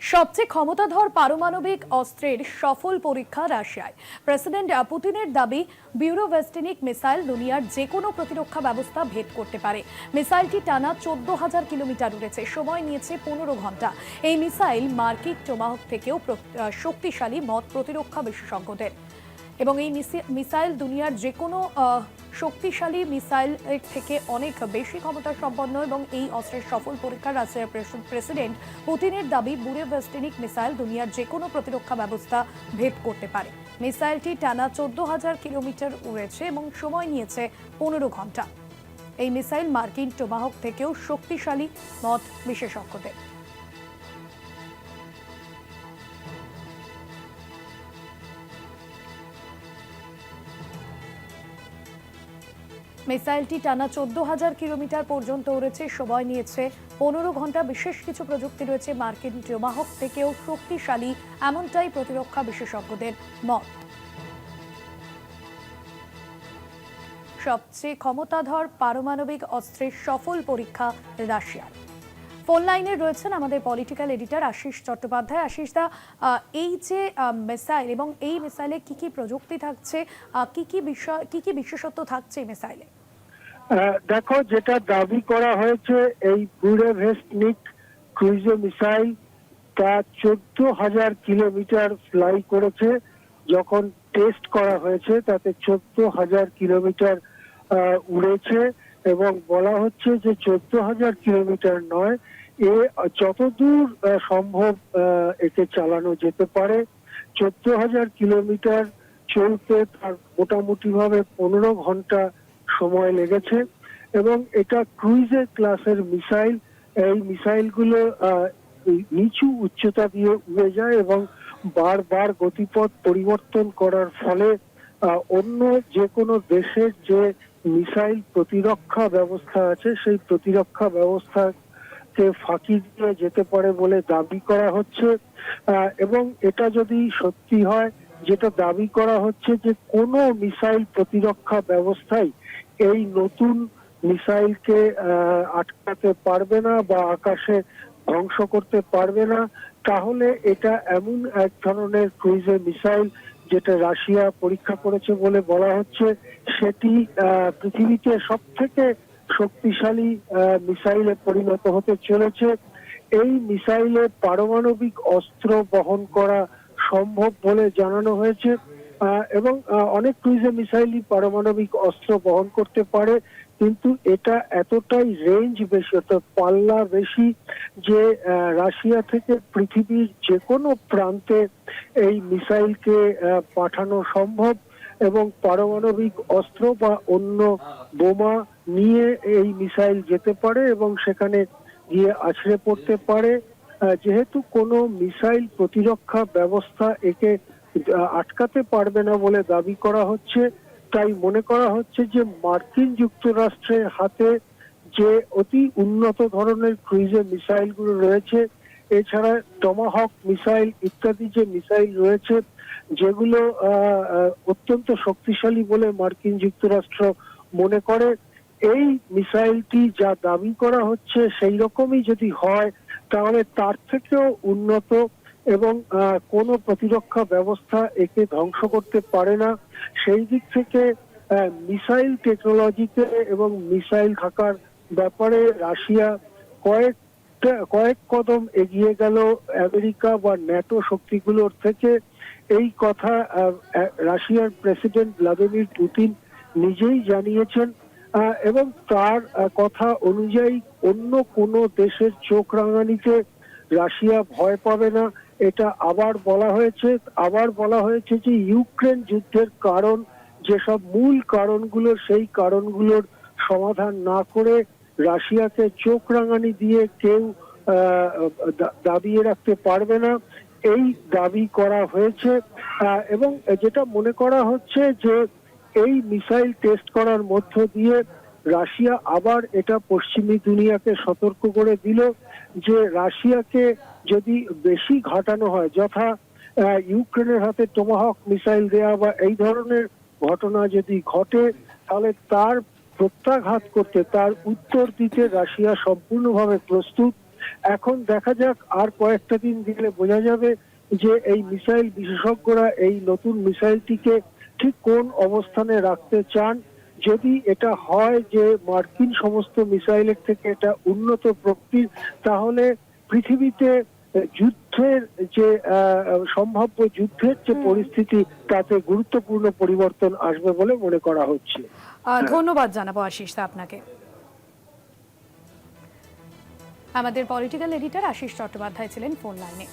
সবচেয়ে ক্ষমতাধর পারমাণবিক অস্ত্রের সফল পরীক্ষা রাশিয়ায়। প্রেসিডেন্ট পুতিনের দাবি বিউরোভেস্টিনিক মিসাইল দুনিয়ার যে কোনো প্রতিরক্ষা ব্যবস্থা ভেদ করতে পারে। মিসাইলটি টানা চোদ্দ হাজার কিলোমিটার উড়েছে, সময় নিয়েছে পনেরো ঘণ্টা। এই মিসাইল মার্কিন টোমাহক থেকেও শক্তিশালী মত প্রতিরক্ষা বিশেষজ্ঞদের। এবং এই মিসাইল দুনিয়ার যে কোনো শক্তিশালী মিসাইল থেকে অনেক বেশি ক্ষমতা সম্পন্ন এবং এই অস্ত্রের সফল পরীক্ষা রাশিয়ার প্রেসিডেন্ট পুতিনের দাবি, বুড়ে বুরেভেস্টিনিক মিসাইল দুনিয়ার যে কোনো প্রতিরক্ষা ব্যবস্থা ভেদ করতে পারে। মিসাইলটি টানা চোদ্দ হাজার কিলোমিটার উড়েছে এবং সময় নিয়েছে পনেরো ঘণ্টা। এই মিসাইল মার্কিন টোমাহক থেকেও শক্তিশালী মত বিশেষজ্ঞদের। মিসাইলটি টানা চোদ্দ হাজার কিলোমিটার পর্যন্ত উড়েছে, সময় নিয়েছে পনেরো ঘণ্টা। বিশেষ কিছু প্রযুক্তি রয়েছে মার্কিন টোমাহক থেকেও শক্তিশালী, এমনটাই প্রতিরক্ষা বিশেষজ্ঞদের মত। সবচেয়ে ক্ষমতাধর পারমাণবিক অস্ত্রের সফল পরীক্ষা রাশিয়ার। ফোন লাইনে রয়েছেন আমাদের পলিটিক্যাল এডিটর আশিস চট্টোপাধ্যায়। আশিস দা এই যে মিসাইল এবং এই মিসাইলে কি কি প্রযুক্তি থাকছে কি কি বিষয়, কি কি বিশেষত্ব থাকছে এই মিসাইলে? দেখো, যেটা দাবি করা হয়েছে, এই বুরেভেস্টনিক ক্রুইজে মিসাইল তা চোদ্দ হাজার কিলোমিটার ফ্লাই করেছে। যখন টেস্ট করা হয়েছে, তাতে চোদ্দ হাজার কিলোমিটার উড়েছে এবং বলা হচ্ছে যে চোদ্দ হাজার কিলোমিটার নয়, এ যতদূর সম্ভব একে চালানো যেতে পারে। চোদ্দ হাজার কিলোমিটার চলতে তার মোটামুটি ভাবে পনেরো ঘণ্টা সময় লেগেছে এবং এটা ক্রুইজের ক্লাসের মিসাইল, এই মিসাইলগুলো নিচু উচ্চতা দিয়ে উড়ে যায় এবং বারবার গতিপথ পরিবর্তন করার ফলে অন্য যে কোনো দেশের যে মিসাইল প্রতিরক্ষা ব্যবস্থা আছে, সেই প্রতিরক্ষা ব্যবস্থাকে ফাঁকি দিয়ে যেতে পারে বলে দাবি করা হচ্ছে। এবং এটা যদি সত্যি হয়, যেটা দাবি করা হচ্ছে যে কোনো মিসাইল প্রতিরক্ষা ব্যবস্থাই এই নতুন মিসাইলকে আটকাতে পারবে না বা আকাশে ধ্বংস করতে পারবে না, তাহলে এটা এমন এক ধরনের ক্রুইজের মিসাইল যেটা রাশিয়া পরীক্ষা করেছে বলে বলা হচ্ছে। সেটি পৃথিবীতে সব থেকে শক্তিশালী মিসাইলে পরিণত হতে চলেছে। এই মিসাইলে পারমাণবিক অস্ত্র বহন করা সম্ভব বলে জানানো হয়েছে। এবং অনেক ক্রুইজে মিসাইলই পারমাণবিক অস্ত্র বহন করতে পারে, কিন্তু এটা এতটাই রেঞ্জ বেশি, অর্থাৎ পাল্লা বেশি যে রাশিয়া থেকে পৃথিবীর যে কোনো প্রান্তে এই মিসাইলকে পাঠানো সম্ভব এবং পারমাণবিক অস্ত্র বা অন্য বোমা নিয়ে এই মিসাইল যেতে পারে এবং সেখানে গিয়ে আছড়ে পড়তে পারে। যেহেতু কোনো মিসাইল প্রতিরক্ষা ব্যবস্থা একে আটকাতে পারবে না বলে দাবি করা হচ্ছে। তাই মনে করা হচ্ছে যে মার্কিন যুক্তরাষ্ট্রের হাতে যে অতি উন্নত ধরনের ক্রুইজের মিসাইলগুলো রয়েছে, এছাড়া টমাহক মিসাইল ইত্যাদি যে মিসাইল রয়েছে, যেগুলো অত্যন্ত শক্তিশালী বলে মার্কিন যুক্তরাষ্ট্র মনে করে, এই মিসাইলটি যা দাবি করা হচ্ছে সেই রকমই যদি হয়, তাহলে তার থেকেও উন্নত এবং কোনো প্রতিরক্ষা ব্যবস্থা একে ধ্বংস করতে পারে না। সেই দিক থেকে মিসাইল টেকনোলজিতে এবং মিসাইল থাকার ব্যাপারে রাশিয়া কয়েক কয়েক কদম এগিয়ে গেল আমেরিকা বা ন্যাটো শক্তিগুলোর থেকে। এই কথা রাশিয়ার প্রেসিডেন্ট ভ্লাদিমির পুতিন নিজেই জানিয়েছেন। এবং তার কথা অনুযায়ী অন্য কোনো দেশের চোখ রাঙানিতে রাশিয়া ভয় পাবে না। এটা আবার বলা হয়েছে, আবার বলা হয়েছে যে ইউক্রেন যুদ্ধের কারণ, যেসব মূল কারণগুলো সেই কারণগুলোর সমাধান না করে রাশিয়াকে চোখ রাঙানি দিয়ে কেউ দাবিয়ে রাখতে পারবে না। এই দাবি করা হয়েছে। এবং যেটা মনে করা হচ্ছে যে এই মিসাইল টেস্ট করার মধ্য দিয়ে রাশিয়া আবার এটা পশ্চিমী দুনিয়াকে সতর্ক করে দিল। যে রাশিয়াকে যদি বেশি ঘাটানো হয়, যথা ইউক্রেনের হাতে টোমাহক মিসাইল দেয়া বা এই ধরনের ঘটনা যদি ঘটে, তাহলে তার প্রত্যাঘাত করতে, তার উত্তর দিতে রাশিয়া সম্পূর্ণভাবে প্রস্তুত। এখন দেখা যাক, আর কয়েকটা দিন গেলে বোঝা যাবে যে এই মিসাইল বিশেষজ্ঞরা এই নতুন মিসাইলটিকে ঠিক কোন অবস্থানে রাখতে চান। যদি এটা হয় যে মার্কিন সমস্ত মিসাইলের থেকে এটা উন্নত প্রকৃতির তাহলে পৃথিবীতে যুদ্ধের যে সম্ভাব্য যুদ্ধের যে পরিস্থিতি তাতে গুরুত্বপূর্ণ পরিবর্তন আসবে বলে মনে করা হচ্ছে। ধন্যবাদ জানাব আশিস আপনাকে। আমাদের পলিটিক্যাল এডিটর আশিস চট্টোপাধ্যায় ছিলেন ফোন লাইনে